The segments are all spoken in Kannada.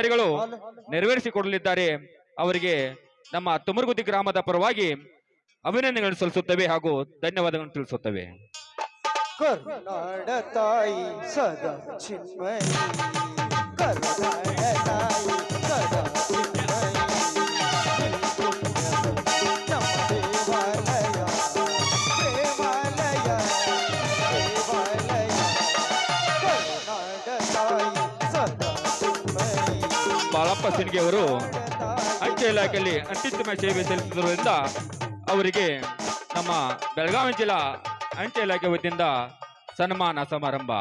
ಅಧಿಕಾರಿಗಳು ನೆರವೇರಿಸಿಕೊಡಲಿದ್ದಾರೆ ಅವರಿಗೆ ನಮ್ಮ ತುಮರ್ಗುದಿ ಗ್ರಾಮದ ಪರವಾಗಿ ಅಭಿನಂದನೆಗಳನ್ನು ಸಲ್ಲಿಸುತ್ತವೆ ಹಾಗೂ ಧನ್ಯವಾದಗಳನ್ನು ತಿಳಿಸುತ್ತವೆ. ಕರ್ನಾಡ ತಾಯಿ ಸದಾ ಚಿನ್ಮಯ ಕರ್ನಾಡ ತಾಯಿ. ಸಿನ್ಗೆ ಅವರು ಅಂಚೆ ಇಲಾಖೆಯಲ್ಲಿ ಅತ್ಯುತ್ತಮ ಸೇವೆ ಸಲ್ಲಿಸಿರುವುದರಿಂದ ಅವರಿಗೆ ನಮ್ಮ ಬೆಳಗಾವಿ ಜಿಲ್ಲಾ ಅಂಚೆ ಇಲಾಖೆ ವತಿಯಿಂದ ಸನ್ಮಾನ ಸಮಾರಂಭ.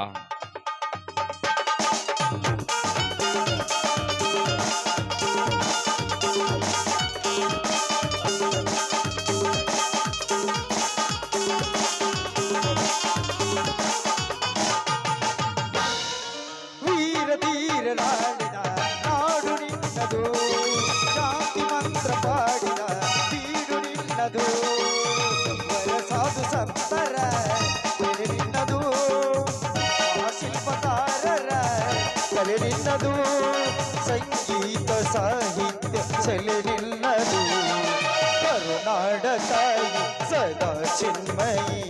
ಕಲೆ ನಿನ್ನದು, ಸಂಗೀತ ಸಾಹಿತ್ಯ ಸೆಲೆ ನಿನ್ನದು. ಕರುನಾಡ ತಾಯಿ ಸದಾ ಚಿನ್ಮಯಿ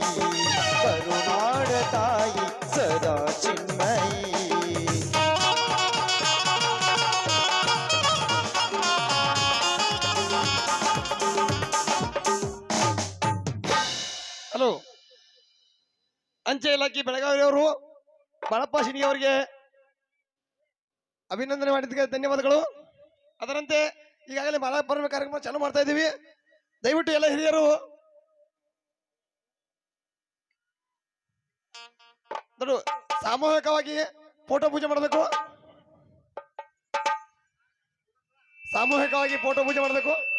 ಕರುನಾಡ ತಾಯಿ ಸದಾ ಚಿನ್ಮಯಿ. ಹಲೋ, ಅಂಚೆ ಇಲಾಖೆ ಬೆಳಗಾವಿಯವರು ಬಡಪ್ಪ ಶಿಣಿ ಅವರಿಗೆ ಅಭಿನಂದನೆ ಮಾಡಿದ್ದಕ್ಕೆ ಧನ್ಯವಾದಗಳು. ಅದರಂತೆ ಈಗಾಗಲೇ ಬಾಳಪ್ಪನ ಕಾರ್ಯಕ್ರಮ ಚಾಲೂ ಮಾಡ್ತಾ ಇದ್ದೀವಿ. ದಯವಿಟ್ಟು ಎಲ್ಲ ಹಿರಿಯರು ಸಾಮೂಹಿಕವಾಗಿ ಫೋಟೋ ಪೂಜೆ ಮಾಡಬೇಕು. ಸಾಮೂಹಿಕವಾಗಿ ಫೋಟೋ ಪೂಜೆ ಮಾಡಬೇಕು.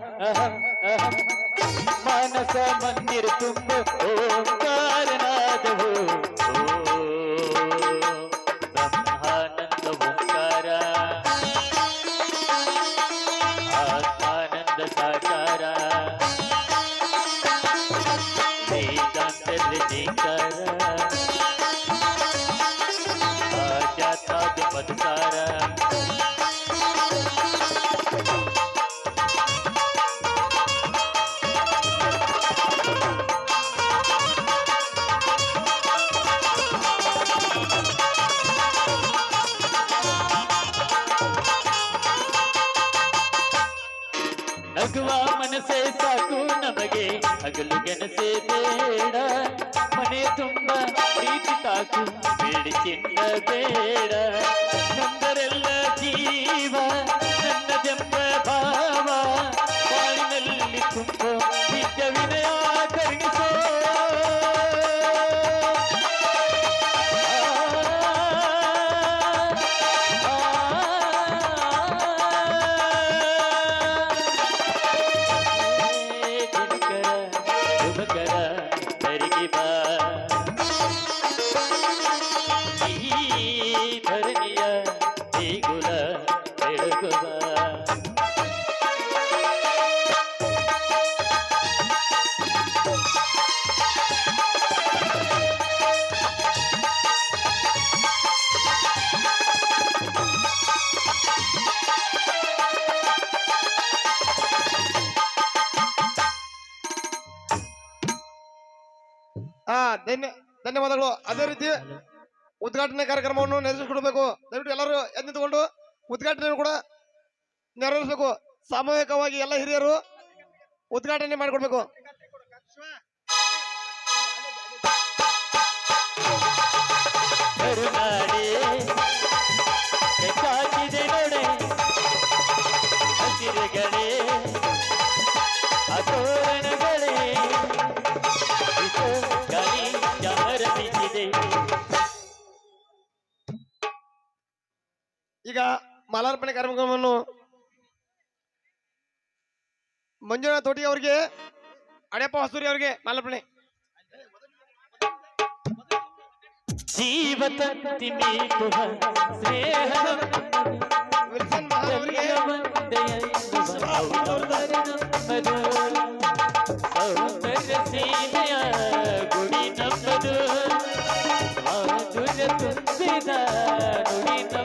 ಮಾನಸ ಮಂದಿರ ತುಂಬ ಓಂಕಾರನಾದವು ಪ್ರೀತಿ ತಾಕು ಬೇಡಿ ಆ, ಧನ್ಯ, ಧನ್ಯವಾದಗಳು. ಅದೇ ರೀತಿ ಉದ್ಘಾಟನೆ ಕಾರ್ಯಕ್ರಮವನ್ನು ನೆರವೇರಿಸಿಕೊಡಬೇಕು. ದಯವಿಟ್ಟು ಎಲ್ಲರೂ ಎದ್ದುಕೊಂಡು ಉದ್ಘಾಟನೆ ಕೂಡ ನೆರವೇರಿಸಬೇಕು. ಸಾಮೂಹಿಕವಾಗಿ ಎಲ್ಲ ಹಿರಿಯರು ಉದ್ಘಾಟನೆ ಮಾಡಿಕೊಡ್ಬೇಕು. ಈಗ ಮಾಲಾರ್ಪಣೆ ಕಾರ್ಯಕ್ರಮವನ್ನು ಮಂಜುನಾಥ್ ತೋಟಿ ಅವರಿಗೆ ಅಡೆಪ್ಪ ಹೊಸೂರಿ ಅವರಿಗೆ ಮಾಲಾರ್ಪಣೆ. ಜೀವತ ವಿಲ್ಸನ್ ಮಹಾಲ್ ಅವರಿಗೆ ಗುಡಿ ನಮ್ಮದು. ನುಡಿ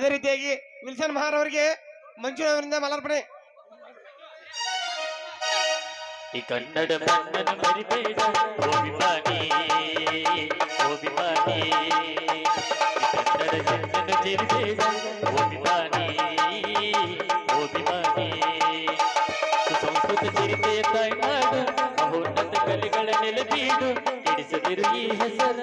ಅದೇ ರೀತಿಯಾಗಿ ವಿಲ್ಸನ್ ಮಹಾರ್ ಅವರಿಗೆ ಮಂಜು ಅವರಿಂದ ಮಲಾರ್ಪಣೆ. ಈ ಕನ್ನಡ ಮಣ್ಣನ್ನು ಮರಿಬೇಡ ಓಬಿಮಾನಿ ಈ ಕನ್ನಡ ಜನ್ನನ್ನು ಜರಿಬೇಡ ಓಬಿಮಾನಿ ಓಬಿಮಾನಿ ಸುಸಂಸ್ಕೃತ ಚರಿತೆಯ ತಾಯ್ನಾಡು ಮಹೋನ್ನತ ಕಲೆಗಳ ನೆಲೆಬೀಡು ಹಿಡಿಸದಿರು ಈ ಹೆಸರ.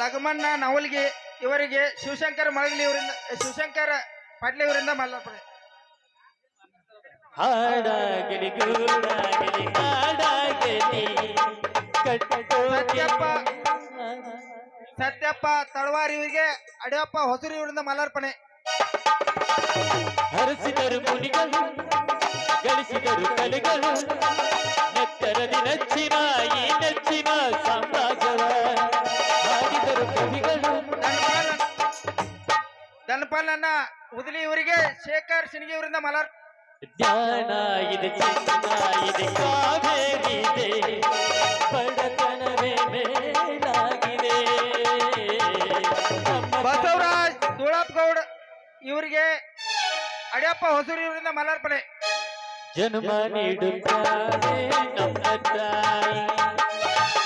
ಲಗಮಣ್ಣ ನವಲ್ಗಿ ಇವರಿಗೆ ಶಿವಶಂಕರ ಮಳಗಲಿ ಇವರಿಂದ ಶಿವಶಂಕರ ಪಾಟ್ಲಿ ಇವರಿಂದ ಮಲ್ಲಪ್ಪಳೆ ಹಾಡಾಗಲಿ ಗೂಡಾಗಲಿ ಹಾಡಾಗಲಿ ಸತ್ಯಪ್ಪ ಸತ್ಯಪ್ಪ ತಳವಾರ್ ಇವರಿಗೆ ಅಡಿಯಪ್ಪ ಹೊಸೂರು ಇವರಿಂದ ಮಲ್ಲಾರ್ಪಣೆ. ಹರಿಸಿದರು ಮುನಿಗಳು ಗಳಿಸಿದರು ಕಲೆಗಳು ನೆತ್ತರದಿ ನೆಚ್ಚಿನ ಧನಪಾಲನ್ನ ಉದಲಿ ಇವರಿಗೆ ಶೇಖರ್ ಸಿನಿಗಿ ಇವರಿಂದ ಮಲರ್. ಜ್ಞಾನ ಇದೆ ಚಿನ್ನ ಇದೆ ಕಾವೇರಿ ಇದೆ ಬಡತನವೇ ಮೇಲಾಗಿದೆ. ಬಸವರಾಜ್ ದುಳಪ್ ಗೌಡ್ ಇವರಿಗೆ ಅಡಿಯಪ್ಪ ಹೊಸೂರು ಇವರಿಂದ ಮಲರ್ಪಣೆ. ಜನ್ಮ ನೀಡುತ್ತಾರೆ ನಮ್ಮ ತಾಯಿ.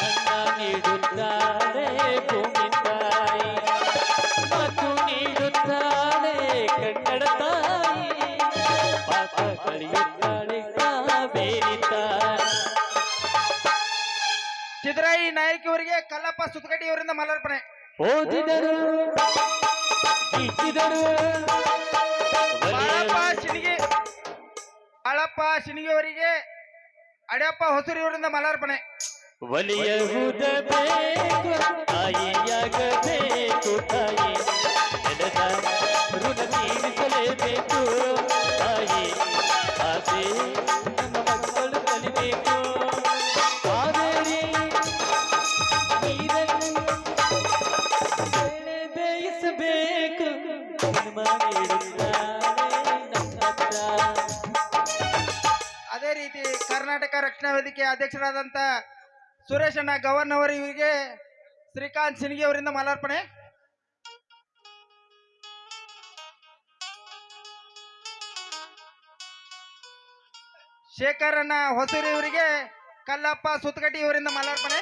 ಅನ್ನ ನೀಡುತ್ತಾರೆ ಭೂಮಿ ಸಿದ್ದರಾಯಿ ನಾಯಕ್ ಇವರಿಗೆ ಕಲ್ಲಪ್ಪ ಸುತ್ತಗಡ್ಡಿ ಇವರಿಂದ ಮಲರ್ಪಣೆ. ಓದಿದರು ಗೀಚಿದರು ಬಾಳಪ್ಪ ಶಿಣಿಗೆ ಬಾಳಪ್ಪ ಶಿಣಿಗೆ ಅವರಿಗೆ ಅಡಪ್ಪ ಹೊಸೂರು ಇವರಿಂದ ಮಾಲಾರ್ಪಣೆ. ಒಲಿಯಹುದಬೇಕು ತಾಯಿಯಾಗಬೇಕು ತಾಯಿ ನೆಲದ ಋಣ ತೀರಿಸಲೇಬೇಕು ತಾಯಿ ಆಸೆ ನಮ್ಮ ಮಕ್ಕಳು ಕಲಿಬೇಕು. ಅದೇ ರೀತಿ ಕರ್ನಾಟಕ ರಕ್ಷಣಾ ವೇದಿಕೆ ಅಧ್ಯಕ್ಷರಾದಂತ ಸುರೇಶ್ ಅಣ್ಣ ಗವರ್ನರ್ ಇವರಿಗೆ ಶ್ರೀಕಾಂತ್ ಸಿನ್ಗಿ ಅವರಿಂದ ಮಾಲಾರ್ಪಣೆ. ಶೇಖರ್ ಅಣ್ಣ ಹೊಸೂರಿ ಇವರಿಗೆ ಕಲ್ಲಪ್ಪ ಸುತ್ತಗಟ್ಟಿ ಇವರಿಂದ ಮಾಲಾರ್ಪಣೆ.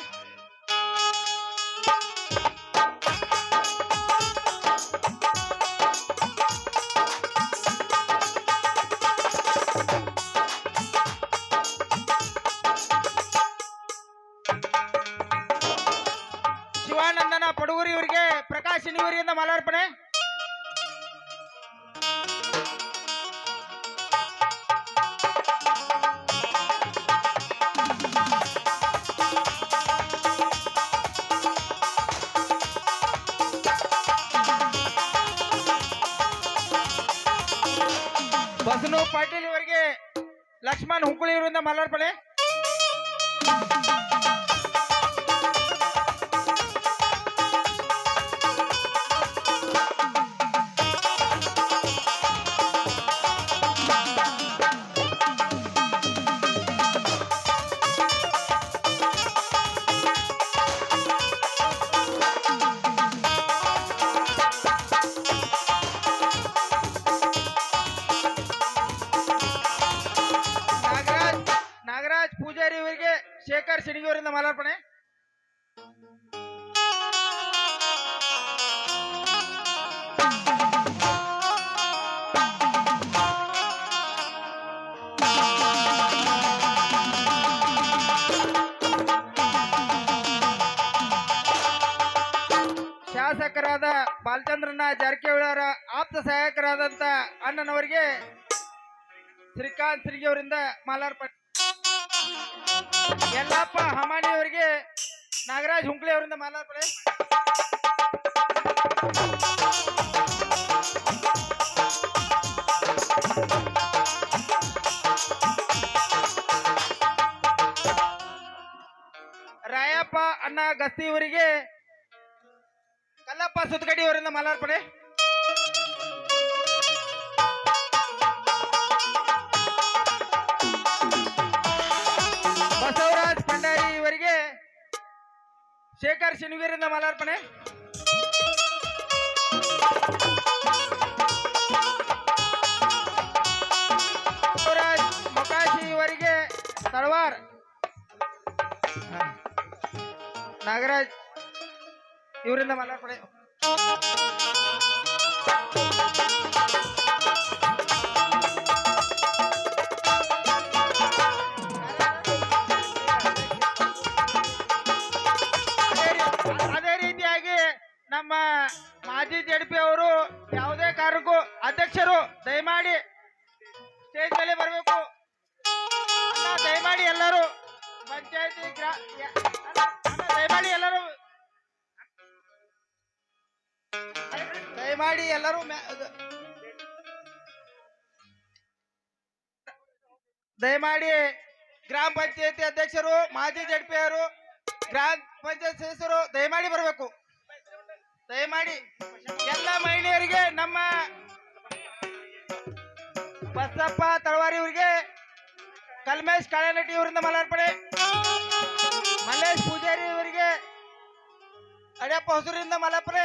ಮಾಲಾರ್ಪಣೆ? ಬಸನು ಪಾಟೀಲ್ ಇವರಿಗೆ ಲಕ್ಷ್ಮಣ್ ಹುಕ್ಕುಳಿ ಇವರಿಂದ ಮಾಲಾರ್ಪಣೆ. பாக்கார் செடிக்கு ஒரு இந்த மலர்ப்பனே ಶಾಸಕರಾದ ಬಾಲಚಂದ್ರನ ಜಾರಕಿಹೊಳಿಯವರ ಆಪ್ತ ಸಹಾಯಕರಾದಂತ ಅಣ್ಣನವರಿಗೆ ಶ್ರೀಕಾಂತ್ ಸಿರಿಗಿ ಅವರಿಂದ ಮಾಲಾರ್ಪಣೆ ನಾಗರಾಜ್ ಹುಂಕ್ಲಿ ಅವರಿಂದ ಮಾಲಾರ್ಪಣೆ ರಾಯಪ್ಪ ಅಣ್ಣ ಗಸ್ತಿ ಇವರಿಗೆ ಕಲ್ಲಪ್ಪ ಸುತ್ತಗಡಿ ಅವರಿಂದ ಮಾಲಾರ್ಪಣೆ ಶೇಖರ್ ಶಿಣಗೀರಿಂದ ಮಾಲಾರ್ಪಣೆ. ಇವರಿಗೆ ತಳವಾರ್ ನಾಗರಾಜ್ ಇವರಿಂದ ಮಾಲಾರ್ಪಣೆ. ದಯಮಾಡಿ ಗ್ರಾಮ ಪಂಚಾಯತಿ ಅಧ್ಯಕ್ಷರು, ಮಾಜಿ ಜಡ್ಪಿ ಅವರು, ಗ್ರಾಮ ಪಂಚಾಯತ್ ಸದಸ್ಯರು ದಯಮಾಡಿ ಬರಬೇಕು. ದಯಮಾಡಿ ಎಲ್ಲ ಮಹಿಳೆಯರಿಗೆ ನಮ್ಮ ಬಸಪ್ಪ ತಳವಾರಿ ಅವರಿಗೆ, ಕಲ್ಮೇಶ್ ಕಾಳನಟ್ಟಿ ಅವರಿಂದ ಮಾಲಾರ್ಪಣೆ, ಮಲ್ಲೇಶ್ ಪೂಜಾರಿ ಅವರಿಗೆ ಅಡ್ಯಪ್ಪ ಹೊಸೂರಿಂದ ಮಾಲಾರ್ಪಣೆ.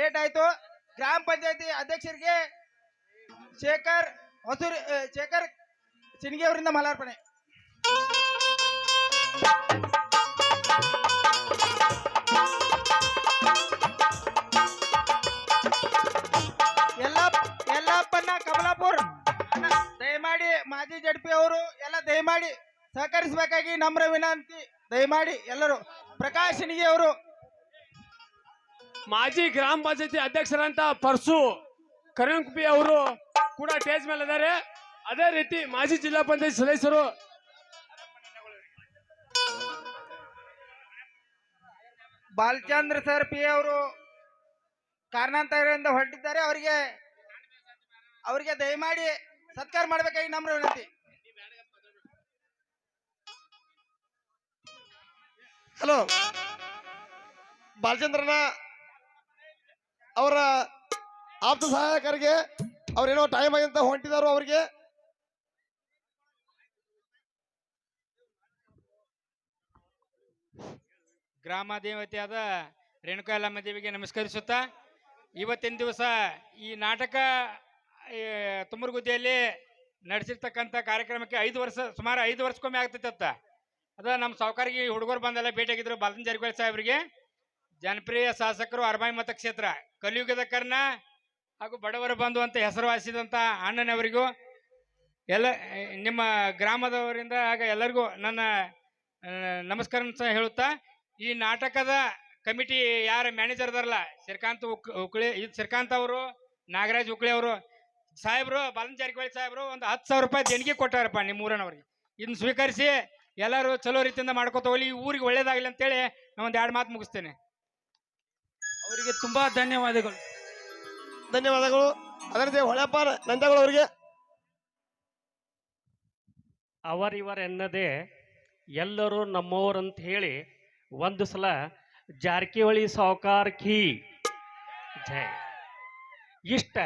ಲೇಟ್ ಆಯ್ತು. ಗ್ರಾಮ ಪಂಚಾಯತಿ ಅಧ್ಯಕ್ಷರಿಗೆ ಶೇಖರ್ ಹೊಸೂರಿ ಶೇಖರ್ ಸಿನ್ಗಿ ಅವರಿಂದ ಮಾಲಾರ್ಪಣೆ. ಎಲ್ಲ ಎಲ್ಲಪ್ಪನ ಕಮಲಾಪುರ್, ದಯಮಾಡಿ ಮಾಜಿ ಜಡ್ಪಿ ಅವರು ಎಲ್ಲ ದಯಮಾಡಿ ಸಹಕರಿಸಬೇಕಾಗಿ ನಮ್ರ ವಿನಂತಿ. ದಯಮಾಡಿ ಎಲ್ಲರೂ, ಪ್ರಕಾಶ್ ಅವರು ಮಾಜಿ ಗ್ರಾಮ ಪಂಚಾಯತಿ ಅಧ್ಯಕ್ಷರಂತ ಪರ್ಸು ಕರಂಕುಪಿ ಅವರು ಕೂಡ ಸ್ಟೇಜ್ ಮೇಲೆ ಇದ್ದಾರೆ. ಅದೇ ರೀತಿ ಮಾಜಿ ಜಿಲ್ಲಾ ಪಂಚಾಯತ್ ಸದಸ್ಯರು ಬಾಲಚಂದ್ರ ಸರ್ ಪಿ ಅವರು ಕಾರಣಾಂತರದಿಂದ ಹೊರಟಿದ್ದಾರೆ. ಅವರಿಗೆ ಅವರಿಗೆ ದಯಮಾಡಿ ಸತ್ಕಾರ ಮಾಡಬೇಕಾಗಿ ನಮ್ರ ವಿನಂತಿ. ಹಲೋ ಬಾಲಚಂದ್ರನ ಅವರ ಆಪ್ತ ಸಹಾಯಕರಿಗೆ ಅವ್ರೇನೋ ಟೈಮ್ ಆಗಿ ಅಂತ ಅವರಿಗೆ. ಗ್ರಾಮ ದೇವತೆಯಾದ ರೇಣುಕಾಲಮ್ಮ ದೇವಿಗೆ ನಮಸ್ಕರಿಸುತ್ತಾ, ಇವತ್ತಿನ ದಿವಸ ಈ ನಾಟಕ ತುಮರಗುದ್ದಿಯಲ್ಲಿ ನಡೆಸಿರ್ತಕ್ಕಂಥ ಕಾರ್ಯಕ್ರಮಕ್ಕೆ ಐದು ವರ್ಷ, ಸುಮಾರು ಐದು ವರ್ಷಕ್ಕೊಮ್ಮೆ ಆಗ್ತೈತತ್ತ ಅದ ನಮ್ಮ ಸಾವುಕಾರಿಗೆ ಹುಡುಗರು ಬಂದೆಲ್ಲ ಭೇಟಿಯಾಗಿದ್ರು ಬಾಲನ್ ಜಾರಕಿಹೊಳಿ ಸಾಹೇಬ್ರಿಗೆ. ಜನಪ್ರಿಯ ಶಾಸಕರು ಅರಬಾಯಿ ಮತಕ್ಷೇತ್ರ, ಕಲಿಯುಗದ ಕರ್ಣ ಹಾಗೂ ಬಡವರ ಬಂಧು ಅಂತ ಹೆಸರುವಾಸಿದಂಥ ಅಣ್ಣನವರಿಗೂ ಎಲ್ಲ, ನಿಮ್ಮ ಗ್ರಾಮದವರಿಂದ ಆಗ ಎಲ್ಲರಿಗೂ ನನ್ನ ನಮಸ್ಕಾರ ಹೇಳುತ್ತಾ, ಈ ನಾಟಕದ ಕಮಿಟಿ ಯಾರ ಮ್ಯಾನೇಜರ್ ಅದಾರಲ್ಲ, ಶ್ರೀಕಾಂತ್ ಉಕ್, ಉಕ್ಳಿ, ಇದು ಶ್ರೀಕಾಂತ್ ಅವರು, ನಾಗರಾಜ್ ಉಕ್ಳಿ ಅವರು, ಸಾಹೇಬ್ರು ಬಾಲನ್ ಜಾರಕಿಹೊಳಿ ಸಾಹೇಬ್ರು ಒಂದು ಹತ್ತು ಸಾವಿರ ರೂಪಾಯಿ ದೇಣಿಗೆ ಕೊಟ್ಟಾರಪ್ಪ ನಿಮ್ಮ ಊರನವ್ರಿಗೆ. ಇದನ್ನ ಸ್ವೀಕರಿಸಿ ಎಲ್ಲರೂ ಚಲೋ ರೀತಿಯಿಂದ ಮಾಡ್ಕೋತ ಹೋಗ್ಲಿ, ಈ ಊರಿಗೆ ಒಳ್ಳೇದಾಗಲಿ ಅಂತೇಳಿ ನಾನು ಎರಡು ಮಾತು ಮುಗಿಸ್ತೇನೆ. ಅವರಿಗೆ ತುಂಬಾ ಧನ್ಯವಾದಗಳು. ಧನ್ಯವಾದಗಳು. ಅದರಂತೆ ಹೊಳೆಪ್ಪ ನಂದಗಳು ಅವರಿಗೆ. ಅವರಿವರೆನ್ನದೆ ಎಲ್ಲರೂ ನಮ್ಮವರಂತ ಹೇಳಿ ಒಂದು ಸಲ ಜಾರಕಿಹೊಳಿ ಸಾವುಕಾರ್ ಖೀ ಜಯ ಇಷ್ಟ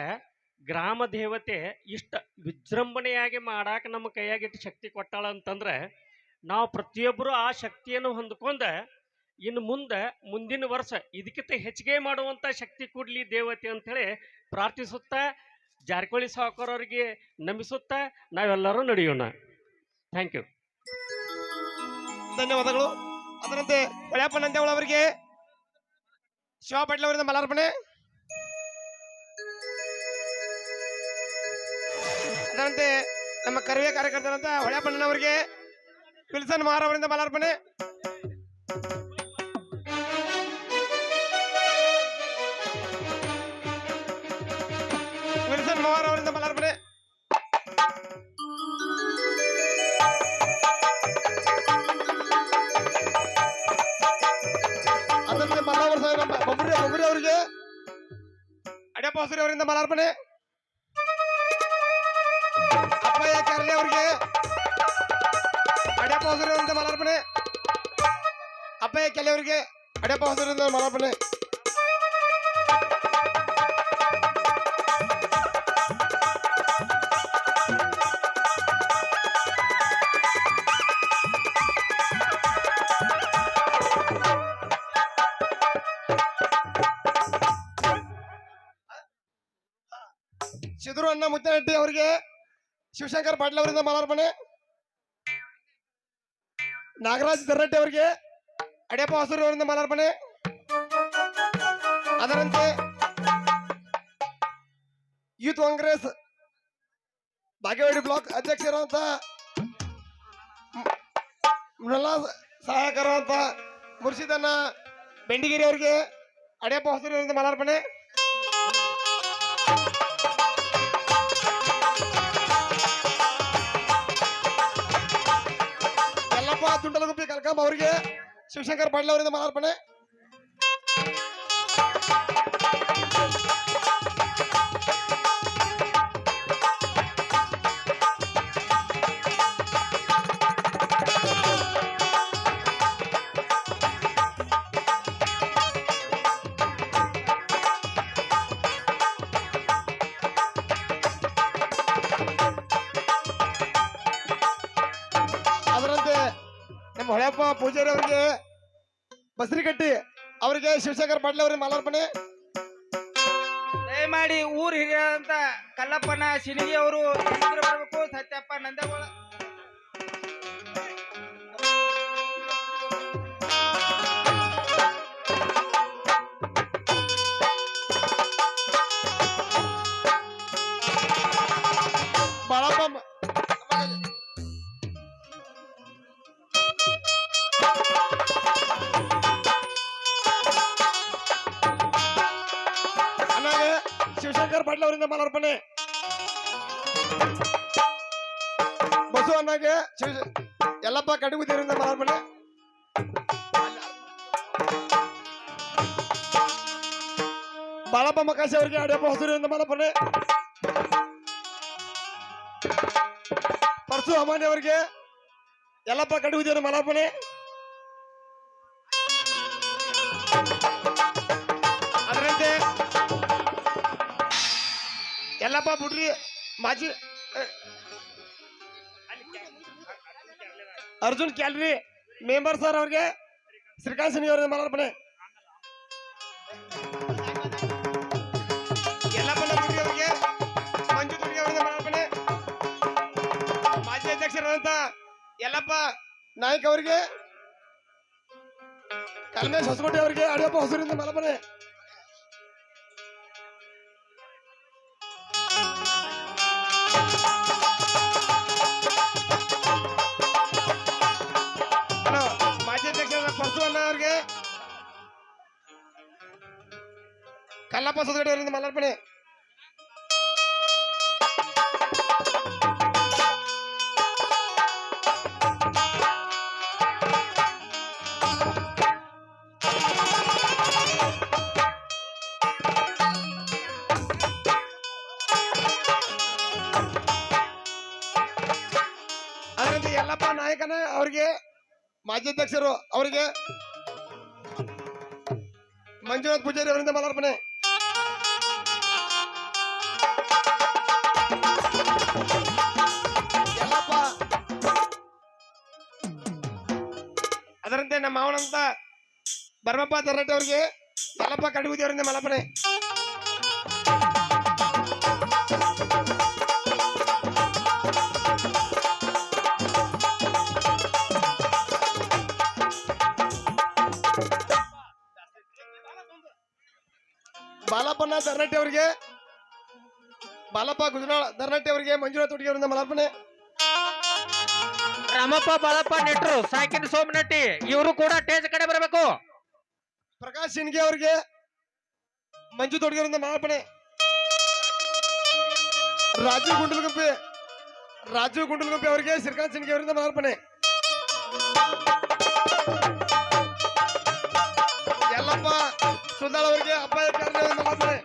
ಗ್ರಾಮ ದೇವತೆ ಇಷ್ಟ ವಿಜೃಂಭಣೆಯಾಗಿ ಮಾಡಕ್ಕೆ ನಮ್ಮ ಕೈಯಾಗಿಟ್ಟು ಶಕ್ತಿ ಕೊಟ್ಟಾಳ ಅಂತಂದ್ರೆ ನಾವು ಪ್ರತಿಯೊಬ್ಬರು ಆ ಶಕ್ತಿಯನ್ನು ಹೊಂದ್ಕೊಂಡ ಇನ್ನು ಮುಂದೆ ಮುಂದಿನ ವರ್ಷ ಇದಕ್ಕಿಂತ ಹೆಚ್ಚಿಗೆ ಮಾಡುವಂತ ಶಕ್ತಿ ಕೊಡ್ಲಿ ದೇವತೆ ಅಂತೇಳಿ ಪ್ರಾರ್ಥಿಸುತ್ತಾ, ಜಾರಕಿಹೊಳಿ ಅವರಿಗೆ ನಮಿಸುತ್ತಾ ನಾವೆಲ್ಲರೂ ನಡೆಯೋಣ. ಥ್ಯಾಂಕ್ ಯು ಧನ್ಯವಾದಗಳು. ಅದರಂತೆ ಹೊಳೆಯಪ್ಪ ನಂದೇವಳ ಅವರಿಗೆ ಶಿವ ಅವರಿಂದ ಮಲಾರ್ಪಣೆ. ಅದರಂತೆ ನಮ್ಮ ಕರವೇ ಕಾರ್ಯಕರ್ತರಂತ ಹೊಳೆಪಣ್ಣನವರಿಗೆ ವಿಲ್ಸನ್ ಮಹಾರ್ ಅವರಿಂದ ಮಾಲಾರ್ಪಣೆ. ಅವರಿಗೆ ಅಡ್ಯಪ್ಪ ಹೊಸರಿ ಅವರಿಂದ ಮಾಲಾರ್ಪಣೆ ಅಪ್ಪಯ್ಯ ಕರ್ಲೆ ಅವರಿಗೆ ಅಡ್ಯಪ್ಪ ಹೊಸರಿ ಅವರಿಂದ ಮಾಲಾರ್ಪಣೆ ಅಪ್ಪಯ್ಯ ಕೆಲೆ ಅವರಿಗೆ ಅಡ್ಯಪ್ಪ ಹೊಸರಿಂದ ಮಾಲಾರ್ಪಣೆ ಸಿದ್ರು ಅವರಿಗೆ? ಶಿವಶಂಕರ್ ಪಾಟೀಲ್ ಅವರಿಂದ ಮಾಲಾರ್ಪಣೆ? ನಾಗರಾಜ್ ದರ್ರಟ್ಟಿ ಅವರಿಗೆ? ಅಡಿಯಪ್ಪ ಹೊಸೂರಿ ಅವರಿಂದ ಮಾಲಾರ್ಪಣೆ? ಅದರಂತೆ ಯೂತ್ ಕಾಂಗ್ರೆಸ್ ಬಾಗೇವಾಡಿ ಬ್ಲಾಕ್ ಅಧ್ಯಕ್ಷರಂತ ಮೃಣಾಲ ಸಹಾಯಕರಂತ ಮುರ್ಷಿದನ್ನ ಬೆಂಡಿಗಿರಿ ಅವರಿಗೆ ಅಡಿಯಪ್ಪ ಹೊಸೂರಿ ಅವರಿಂದ ಮಾಲಾರ್ಪಣೆ. ತುಂಡಲಗುಪ್ಪಿ ಕಲ್ಕಂಬ ಅವರಿಗೆ ಶಿವಶಂಕರ್ ಪಾಟೀಲ್ ಅವರಿಂದ ಮಾಲಾರ್ಪಣೆ. ನಮ್ಮ ಹೊಳೆಯಪ್ಪ ಪೂಜಾರಿ ಅವರಿಗೆ ಬಸರಿಕಟ್ಟಿ ಅವರಿಗೆ ಶಿವಶಂಕರ್ ಪಾಟೀಲ್ ಅವರಿಗೆ ಮಾಲಾರ್ಪಣೆ. ದಯಮಾಡಿ ಊರ್ ಹಿರಿಯರಂತ ಕಲ್ಲಪ್ಪನ, ಶಿನಿಗೆ ಅವರು, ಸತ್ಯಪ್ಪ, ನಂದಗೋಳ. ಶಿವಶಂಕರ್ ಪಾಟೀಲ್ ಅವರಿಂದ ಮಾಲಾರ್ಪಣೆ ಬಸು ಅಣ್ಣಗೆ ಶಿವ ಯಲ್ಲಪ್ಪ ಕಡುಗುದಿಯವರಿಂದ ಮಾಲಾರ್ಪಣೆ ಬಾಳಪ್ಪ ಮಕಾಶಿ ಅವರಿಗೆ ಅಡ್ಯಪ್ಪ ಹೊಸೂರಿಂದ ಮಾಲಾರ್ಪಣೆ ಪರಸು ಅಮಾನಿ ಅವರಿಗೆ ಯಲ್ಲಪ್ಪ ಕಡುಗುದಿಯವರ ಮಾಲಾರ್ಪಣೆ ಅದರಂತೆ ಯಲ್ಲಪ್ಪ ಬುಡ್ರಿ ಮಾಜಿ ಅಹ್, ಅರ್ಜುನ್ ಕ್ಯಾಲ್ರಿ ಮೆಂಬರ್ ಸರ್ ಅವ್ರಿಗೆ ಶ್ರೀಕಾಂತ್ ಸಿನಿ ಅವರಿಂದ ಮಾಲಾರ್ಪಣೆ ಯಲ್ಲಪ್ಪನ ಬುಡ್ರಿ ಅವರಿಗೆ ಮಂಜು ದುರ್ಗಿ ಅವರಿಂದ ಮಾಲಾರ್ಪಣೆ ಮಾಜಿ ಅಧ್ಯಕ್ಷರಾದಂತ ಯಲ್ಲಪ್ಪ ನಾಯ್ಕ ಅವರಿಗೆ ಕಲ್ಮೇಶ್ ಹೊಸಕೋಟೆ ಅವರಿಗೆ ಅಡಿಯಪ್ಪ ಹೊಸೂರಿಂದ ಮಲಪನೆ ಅವರಿಂದ ಮಲರ್ಪಣೆ ಅದರಂತೆ ಯಲ್ಲಪ್ಪ ನಾಯಕನ ಅವರಿಗೆ ಮಾಜಿ ಅಧ್ಯಕ್ಷರು ಅವರಿಗೆ ಮಂಜುನಾಥ್ ಪೂಜಾರಿ ಅವರಿಂದ ಮಾಲಾರ್ಪಣೆ ಅದರಂತೆ ನಮ್ಮ ಮಾವನಂತ ಧರ್ಮಪ್ಪ ತರಟೆ ಅವರಿಗೆ ಯಲ್ಲಪ್ಪ ಕಡುಗುದಿ ಅವರಿಂದ ಮಾಲಾರ್ಪಣೆ ಬಾಲಪ್ಪನ ತರಟೆ ಅವರಿಗೆ ಬಾಲಪ್ಪ ಗುಜರಾಳ ದರ್ನಟ್ಟಿ ಅವರಿಗೆ ಮಂಜುನಾಥ್ ಹುಡುಗಿ ಅವರಿಂದ ಮಲಾರ್ಪಣೆ ರಾಮಪ್ಪ ಬಾಳಪ್ಪ ನೆಟ್ರು, ಸಾಕಿನ ಸೋಮನಟ್ಟಿ, ಇವರು ಕೂಡ ಟೇಜ್ ಕಡೆ ಬರಬೇಕು. ಪ್ರಕಾಶ್ ಶಿನ್ಗೆ ಅವ್ರಿಗೆ, ಮಂಜು ತೊಡಗಿರಿಂದ ಮಲಾರ್ಪಣೆ ರಾಜು ಗುಂಡಲಗುಪ್ಪಿ ರಾಜು ಗುಂಡಲಗುಪ್ಪಿ ಅವರಿಗೆ, ಶ್ರೀಕಾಂತ್ ಸಿನ್ಗೆ ಅವರಿಂದ ಮಾರ್ಪಣೆ. ಎಲ್ಲಪ್ಪ ಸುದ್ದಾಳ್ ಅವರಿಗೆ ಅಪ್ಪಾಯ ಕಾರಣದಿಂದ ಮಾರ್ಪಣೆ.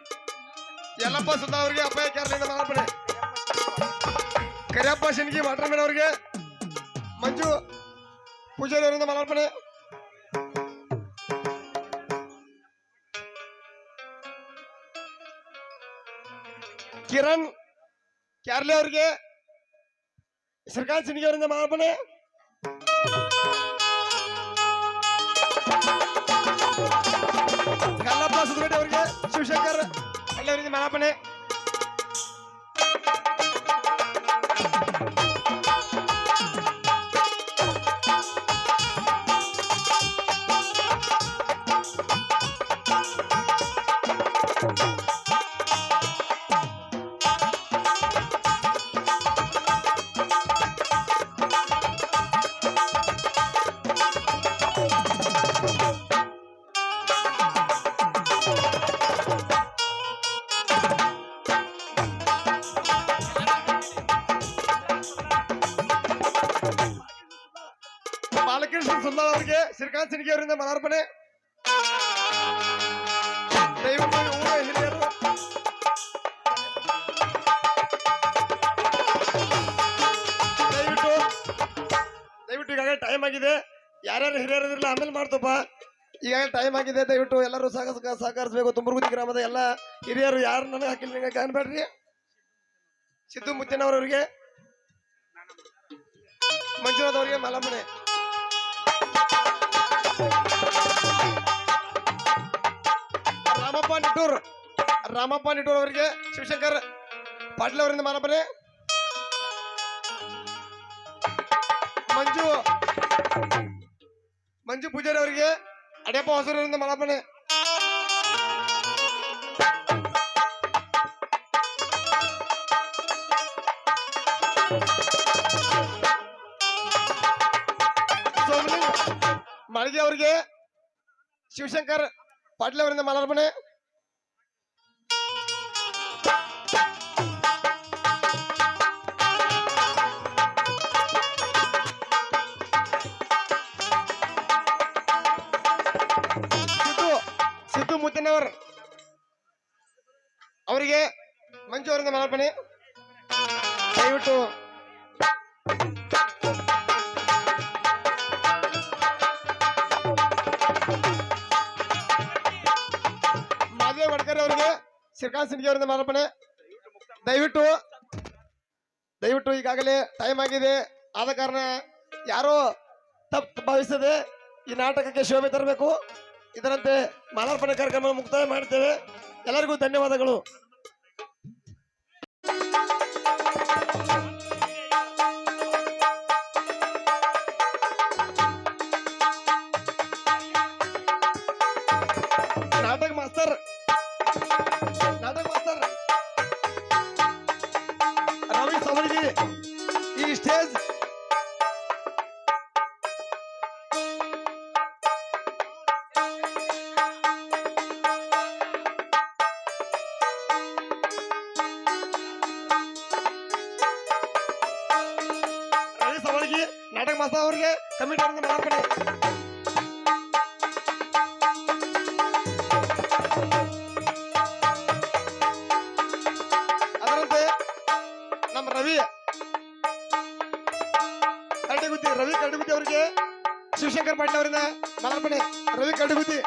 ಯಲ್ಲಪ್ಪ ಸುದ್ದಾಳ್ ಅವರಿಗೆ ಅಪ್ಪಾಯ ಕ್ಯಾರ್ಲಿಯಿಂದ ಮಾರ್ಪಣೆ. ಕರಿಯಪ್ಪ ಸಿನ್ಗಿ ವಾಟರ್ಮೇನ್ ಅವರಿಗೆ ಮಂಜು, ಪೂಜಾರಿ ಅವರಿಂದ ಮಲಾರ್ಪಣೆ ಕಿರಣ್, ಕ್ಯಾರ್ಲೆ ಅವರಿಗೆ ಶ್ರೀಕಾಂತ್ ಸಿನ್ಗೆ ಅವರಿಂದ ಮಲಾರ್ಪಣೆ ಸುಧರೆಡ್ಡಿ ಅವರಿಗೆ, ಶಿವಶಂಕರ್ ಅಲ್ಲಿ ಅವರಿಂದ ಮಲಾರ್ಪಣೆ ಸಿನ್ಗೆ ಅವರಿಂದ ಮಲಾರ್ಪಣೆ ದಯವಿಟ್ಟು ಊರ ದಯವಿಟ್ಟು ದಯವಿಟ್ಟು ಈಗಾಗಲೇ ಟೈಮ್ ಆಗಿದೆ. ಯಾರ್ಯಾರು ಹಿರಿಯರು ಇದ್ರಲ್ಲ, ಆಮೇಲೆ ಮಾಡ್ತಪ್ಪ. ಈಗಾಗಲೇ ಟೈಮ್ ಆಗಿದೆ, ದಯವಿಟ್ಟು ಎಲ್ಲರೂ ಸಹಕ ಸಹಕರಿಸಬೇಕು. ತುಂಬುರ್ಗುದಿ ಗ್ರಾಮದ ಎಲ್ಲ ಹಿರಿಯರು, ಯಾರು ನನಗೆ ಹಾಕಿಲ್ಲ ನಿಮಗೆ ಕಾಣ್ಬೇಡ್ರಿ. ಸಿದ್ದು ಮುತ್ತಿನವರವರಿಗೆ, ಮಂಜುನಾಥ್ ಅವರಿಗೆ ಮಲಾಮಣೆ ರಾಮಪ್ಪ ನಿಟ್ಟೂರ್ ರಾಮಪ್ಪ ನಿಟ್ಟೂರ್ ಅವರಿಗೆ ಶಿವಶಂಕರ್ ಪಾಟೀಲ್ ಅವರಿಂದ ಮಾನಪನೆ ಮಂಜು ಮಂಜು ಪೂಜಾರಿ ಅವರಿಗೆ ಅಡ್ಯಪ್ಪ ಹೊಸೂರಿಂದ ಮಾನಪನೆ ಸೋಮಲಿಂಗ್ ಮಾಳಿಗೆ ಅವರಿಗೆ ಶಿವಶಂಕರ್ ಪಾಟೀಲ್ ಅವರಿಂದ ಮಾಲಾರ್ಪಣೆ ಸಿದ್ದು ಮುತ್ತಿನವರ್. ಅವರಿಗೆ ಮಂಜು ಅವರಿಂದ ಮಾಲಾರ್ಪಣೆ ದಯವಿಟ್ಟು. ಮಾಧವ ವಡ್ಕರ್ ಅವರಿಗೆ ಶ್ರೀಕಾಂತ್ ಸಿಂಗ್ ಅವರಿಂದ ಮಾರ್ಪಣೆ. ದಯವಿಟ್ಟು. ದಯವಿಟ್ಟು ಈಗಾಗಲೇ ಟೈಮ್ ಆಗಿದೆ. ಆದ ಕಾರಣ ಯಾರೋ ತಪ್ಪು ಭಾವಿಸದೆ ಈ ನಾಟಕಕ್ಕೆ ಶೋಭೆ ತರಬೇಕು. ಇದರಂತೆ ಮಾಲಾರ್ಪಣೆ ಕಾರ್ಯಕ್ರಮ ಮುಕ್ತಾಯ ಮಾಡ್ತೇವೆ. ಎಲ್ಲರಿಗೂ ಧನ್ಯವಾದಗಳು. ನಾಟಕ ಅವ್ರಿಗೆ ಅವರಿಗೆ ಕಮಿಟಿ ಅವರಿಂದ ಮಾರ್ಪಣೆ ಅದರಂತೆ ನಮ್ಮ ರವಿ, ಕರಡಿಗುತ್ತಿ ರವಿ ಕರಡಿಗುತ್ತಿ ಅವರಿಗೆ ಶಿವಶಂಕರ್ ಪಾಟೀಲ್ ಅವರಿಂದ ಮಾಲಾರ್ಪಣೆ ರವಿ ಕರಡಿಗುತ್ತಿ